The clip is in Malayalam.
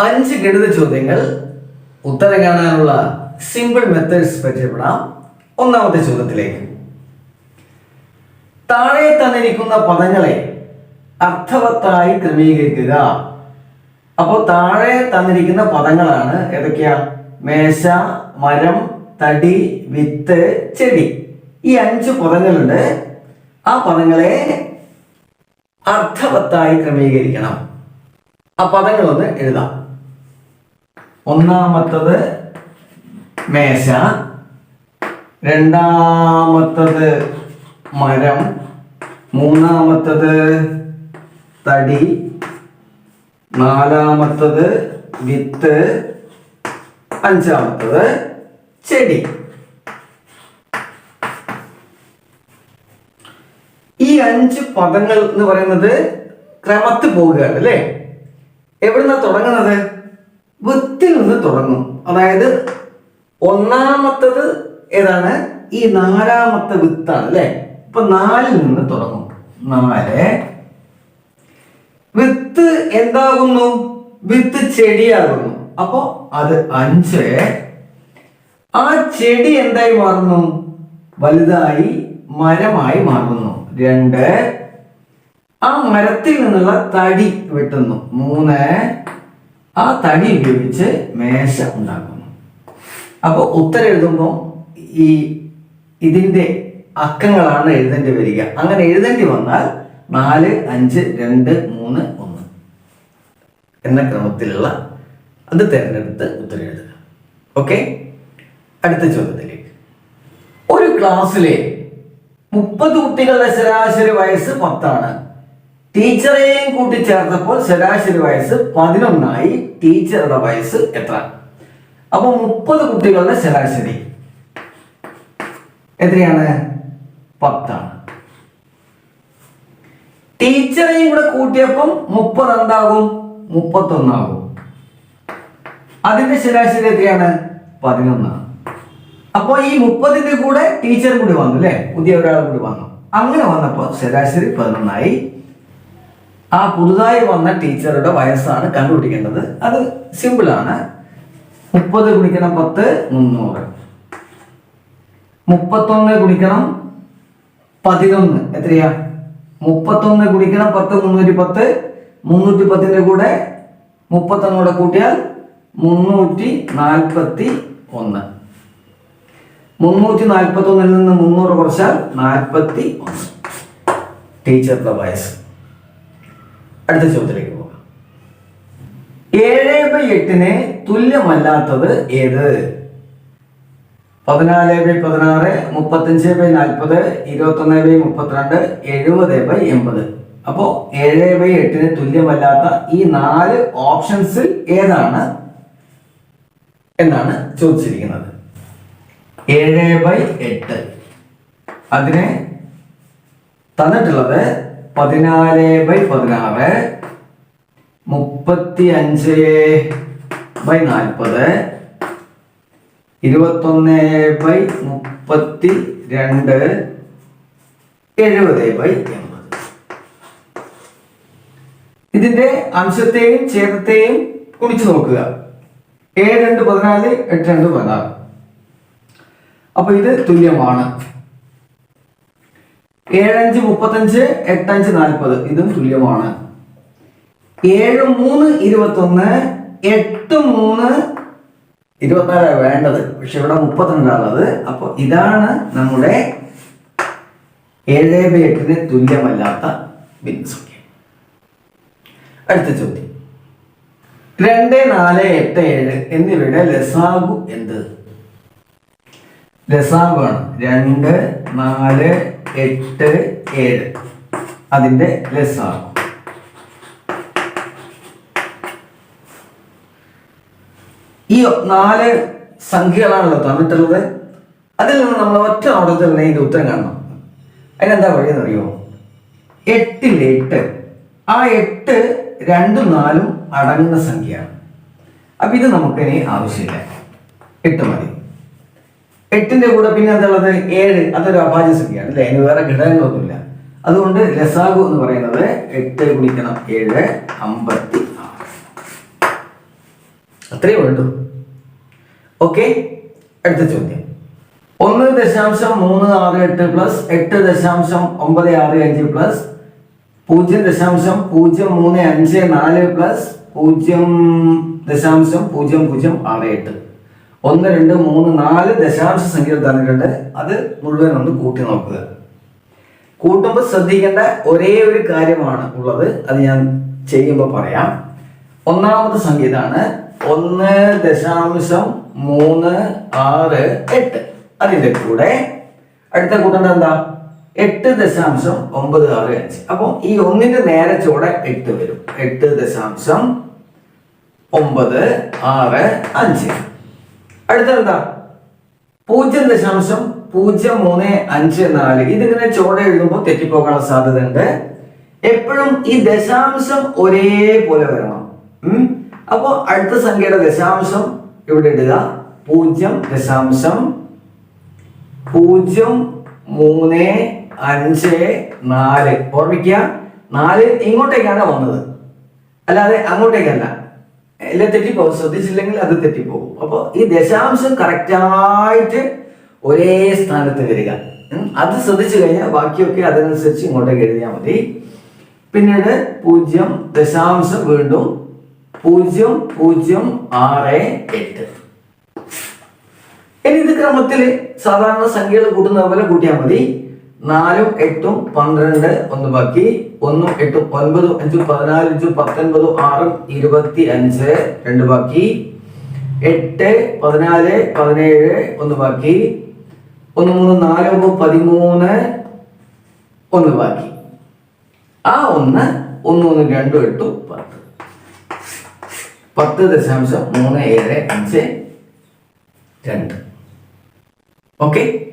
അഞ്ച് ഗണിത ചോദ്യങ്ങൾ ഉത്തരം കാണാനുള്ള സിമ്പിൾ മെത്തേഡ്സ് പരിചയപ്പെടാം. ഒന്നാമത്തെ ചോദ്യത്തിലേക്ക്. താഴെ തന്നിരിക്കുന്ന പദങ്ങളെ അർത്ഥവത്തായി ക്രമീകരിക്കുക. അപ്പോൾ താഴെ തന്നിരിക്കുന്ന പദങ്ങളാണ് ഏതൊക്കെയാ? മേശ മരം തടി വിത്ത് ചെടി. ഈ അഞ്ച് പദങ്ങളുണ്ട്. ആ പദങ്ങളെ അർത്ഥവത്തായി ക്രമീകരിക്കണം. ആ പദങ്ങളൊന്ന് എഴുതാം. ഒന്നാമത്തത് മേശ രണ്ടാമത്തത് മരം മൂന്നാമത്തത് തടി നാലാമത്തത് വിത്ത് അഞ്ചാമത്തത് ചെടി. ഈ അഞ്ച് പദങ്ങൾ എന്ന് പറയുന്നത് ക്രമത്തിൽ പോവുകയാണ് അല്ലേ? എവിടുന്ന തുടങ്ങുന്നത്? വിത്തിൽ നിന്ന് തുടങ്ങും. അതായത് ഒന്നാമത്തത് ഏതാണ്? ഈ നാലാമത്തെ വിത്താണ് അല്ലെ? ഇപ്പൊ നാലിൽ നിന്ന് തുടങ്ങും. നാല്. വിത്ത് എന്താകുന്നു? വിത്ത് ചെടിയാകുന്നു. അപ്പോ അത് അഞ്ച്. ആ ചെടി എന്തായി മാറുന്നു? വലുതായി മരമായി മാറുന്നു. രണ്ട്. ആ മരത്തിൽ നിന്നുള്ള തടി വെട്ടുന്നു. മൂന്ന്. ആ തടി ഉപയോഗിച്ച് മേശ ഉണ്ടാക്കുന്നു. അപ്പോൾ ഉത്തരം എഴുതുമ്പോൾ ഈ ഇതിന്റെ അക്കങ്ങളാണ് എഴുതേണ്ടി വരിക. അങ്ങനെ എഴുതേണ്ടി വന്നാൽ നാല് അഞ്ച് രണ്ട് മൂന്ന് ഒന്ന് എന്ന ക്രമത്തിലുള്ള അത് തിരഞ്ഞെടുത്ത് ഉത്തരം എഴുതുക. ഓക്കെ അടുത്ത ചോദ്യത്തിലേക്ക്. ഒരു ക്ലാസ്സിലെ മുപ്പത് കുട്ടികളുടെ ശരാശരി വയസ്സ് പത്താണ്. ടീച്ചറെയും കൂട്ടി ചേർത്തപ്പോൾ ശരാശരി വയസ്സ് പതിനൊന്നായി ടീച്ചറുടെ വയസ്സ് എത്ര? അപ്പൊ മുപ്പത് കുട്ടികളുടെ ശരാശരി എത്രയാണ്? പത്താണ്. ടീച്ചറെയും കൂടെ കൂട്ടിയപ്പം മുപ്പത് എന്താകും? മുപ്പത്തൊന്നാകും. അതിന്റെ ശരാശരി എത്രയാണ്? പതിനൊന്നാണ്. അപ്പൊ ഈ മുപ്പതിന്റെ കൂടെ ടീച്ചർ കൂടി വന്നു അല്ലേ? പുതിയ ഒരാൾ കൂടി വന്നു. അങ്ങനെ വന്നപ്പോൾ ശരാശരി പതിനൊന്നായി ആ പുതുതായി വന്ന ടീച്ചറുടെ വയസ്സാണ് കണ്ടുപിടിക്കേണ്ടത്. അത് സിമ്പിൾ ആണ്. മുപ്പത് ഗുണിക്കണം പത്ത് മുന്നൂറ്. മുപ്പത്തൊന്ന് ഗുണിക്കണം പതിനൊന്ന്. എത്രയാ? മുപ്പത്തൊന്ന് ഗുണിക്കണം പത്ത് മുന്നൂറ്റി പത്ത്. മുന്നൂറ്റി പത്തിന്റെ കൂടെ മുപ്പത്തൊന്ന് കൂടെ കൂട്ടിയാൽ മുന്നൂറ്റി നാൽപ്പത്തി ഒന്ന്. മുന്നൂറ്റി നാൽപ്പത്തി ഒന്നിൽ നിന്ന് മുന്നൂറ് കുറച്ചാൽ നാൽപ്പത്തി ഒന്ന്. ടീച്ചറുടെ വയസ്സ്. അടുത്ത ചോദ്യത്തിലേക്ക് പോകാം. ഏഴ് ബൈ എട്ടിന് തുല്യമല്ലാത്തത് ഏത്? പതിനാല് ബൈ പതിനാറ് മുപ്പത്തഞ്ച് ബൈ നാൽപ്പത് ഇരുപത്തൊന്ന് ബൈ മുപ്പത്തിരണ്ട് എഴുപത് ബൈ എൺപത്. അപ്പോൾ ഏഴ് ബൈ എട്ടിന് തുല്യമല്ലാത്ത ഈ നാല് ഓപ്ഷൻസിൽ ഏതാണ് എന്നാണ് ചോദിച്ചിരിക്കുന്നത്. ഏഴ് ബൈ എട്ട്. അതിന് തന്നിട്ടുള്ളത് പതിനാല് ബൈ പതിനാറ് മുപ്പത്തി അഞ്ച് ബൈ നാൽപ്പത് ഇരുപത്തൊന്ന് ബൈ മുപ്പത്തി രണ്ട് എഴുപത് ബൈ എൺപത്. ഇതിന്റെ അംശത്തെയും ഛേദത്തെയും കുണിച്ചു നോക്കുക. ഏഴ് രണ്ട് പതിനാല് എട്ട് രണ്ട് പതിനാറ്. അപ്പൊ ഇത് തുല്യമാണ്. ഏഴഞ്ച് മുപ്പത്തഞ്ച് എട്ടഞ്ച് നാൽപ്പത്. ഇതും തുല്യമാണ്. ഏഴ് മൂന്ന് ഇരുപത്തൊന്ന് എട്ട് മൂന്ന് ഇരുപത്തിനാലാണ് വേണ്ടത്. പക്ഷെ ഇവിടെ മുപ്പത്തിരണ്ടാണുള്ളത്. അപ്പോൾ ഇതാണ് നമ്മുടെ ഏഴ് ബൈ എട്ടിന് തുല്യമല്ലാത്ത ഭിന്നസംഖ്യ. അടുത്ത ചോദ്യം. രണ്ട് നാല് എട്ട് ഏഴ് എന്നിവയുടെ ലസാഗു എന്ത്? ലസാഗു ആണ്. രണ്ട് നാല് എട്ട് ഏഴ്. അതിന്റെ ലെസ്സാണ് ഈ നാല് സംഖ്യകളാണല്ലോ തന്നിട്ടുള്ളത്. അതിൽ നിന്ന് നമ്മൾ ഒറ്റ ഓർഡറിൽ തന്നെ ഇതിന്റെ ഉത്തരം കാണണം. അതിനെന്താ വഴിയെന്ന് അറിയോ എട്ടിൽ എട്ട്. ആ എട്ട് രണ്ടും നാലും അടങ്ങുന്ന സംഖ്യയാണ്. അപ്പൊ ഇത് നമുക്കിനി ആവശ്യമില്ല. എട്ട് മതി. എട്ടിന്റെ കൂടെ പിന്നെ എന്തുള്ളത് ഏഴ്. അതൊരു അഭാജ്യ സംഖ്യയാണ് അല്ലേ? അതിന് വേറെ ഘടകങ്ങളൊന്നുമില്ല. അതുകൊണ്ട് ലസാഗു എന്ന് പറയുന്നത് എട്ട് ഗുണിക്കണം ഏഴ് അമ്പത്തി ആറ്. അത്രയേ ഉള്ളൂ. ഓക്കെ അടുത്ത ചോദ്യം. ഒന്ന് ദശാംശം മൂന്ന് ആറ് എട്ട് പ്ലസ് എട്ട് ദശാംശം ഒമ്പത് ആറ് അഞ്ച് പ്ലസ് പൂജ്യം ദശാംശം പൂജ്യം മൂന്ന് അഞ്ച് നാല് പ്ലസ് പൂജ്യം ദശാംശം പൂജ്യം പൂജ്യം ആറ് എട്ട്. ഒന്ന് രണ്ട് മൂന്ന് നാല് ദശാംശ സംഖ്യ തന്നിട്ടുണ്ട് അത് മുഴുവൻ ഒന്ന് കൂട്ടി നോക്കുക. കൂട്ടുമ്പോൾ ശ്രദ്ധിക്കേണ്ട ഒരേ ഒരു കാര്യമാണ് ഉള്ളത്. അത് ഞാൻ ചെയ്യുമ്പോൾ പറയാം. ഒന്നാമത്തെ സംഖ്യ ഇതാണ് ഒന്ന് ദശാംശം മൂന്ന് ആറ് എട്ട്. അതിന്റെ കൂടെ അടുത്ത കൂട്ടം എന്താ? എട്ട് ദശാംശം ഒമ്പത് ആറ് അഞ്ച്. അപ്പോൾ ഈ ഒന്നിന്റെ നേരെ ചുവടെ എട്ട് വരും. എട്ട് ദശാംശം ഒമ്പത് ആറ് അഞ്ച്. അടുത്തത് എന്താ പൂജ്യം ദശാംശം പൂജ്യം മൂന്ന് അഞ്ച് നാല്. ഇതിങ്ങനെ ചോട എഴുതുമ്പോൾ തെറ്റിപ്പോകാനുള്ള സാധ്യത ഉണ്ട് എപ്പോഴും ഈ ദശാംശം ഒരേപോലെ വരണം. ഉം. അപ്പോ അടുത്ത സംഖ്യയുടെ ദശാംശം ഇവിടെ ഇടുക. പൂജ്യം ദശാംശം പൂജ്യം മൂന്ന് അഞ്ച് നാല്. ഓർമ്മിക്കുക. നാല് ഇങ്ങോട്ടേക്കാണ് വന്നത്. അല്ലാതെ അങ്ങോട്ടേക്കല്ല. എല്ലാം തെറ്റിപ്പോകും. ശ്രദ്ധിച്ചില്ലെങ്കിൽ അത് തെറ്റിപ്പോകും. അപ്പോൾ ഈ ദശാംശം കറക്റ്റായിട്ട് ഒരേ സ്ഥാനത്ത് വരിക. അത് ശ്രദ്ധിച്ചു കഴിഞ്ഞാൽ ബാക്കിയൊക്കെ അതിനനുസരിച്ച് ഇങ്ങോട്ടേക്ക് എഴുതിയാൽ മതി. പിന്നീട് പൂജ്യം ദശാംശം വീണ്ടും പൂജ്യം പൂജ്യം ആറ് എട്ട്. ഇനി ഇത് ക്രമത്തിൽ സാധാരണ സംഖ്യകൾ കൂട്ടുന്നത് പോലെ കൂട്ടിയാൽ മതി. നാലും എട്ടും പന്ത്രണ്ട് ഒന്ന് ബാക്കി. ഒന്നും എട്ടും ഒൻപതും അഞ്ചും പതിനാല് അഞ്ചും പത്തൊൻപതും ആറും ഇരുപത്തി അഞ്ച് രണ്ട് ബാക്കി. എട്ട് പതിനാല് പതിനേഴ് ഒന്ന് ബാക്കി. ഒന്ന് മൂന്ന് നാല് ഒമ്പത് പതിമൂന്ന് ഒന്ന് ബാക്കി. ആ ഒന്ന് ഒന്ന് ഒന്ന് രണ്ടും എട്ടും പത്ത്. പത്ത് ദശാംശം മൂന്ന് ഏഴ് അഞ്ച് രണ്ട്. ഓക്കെ?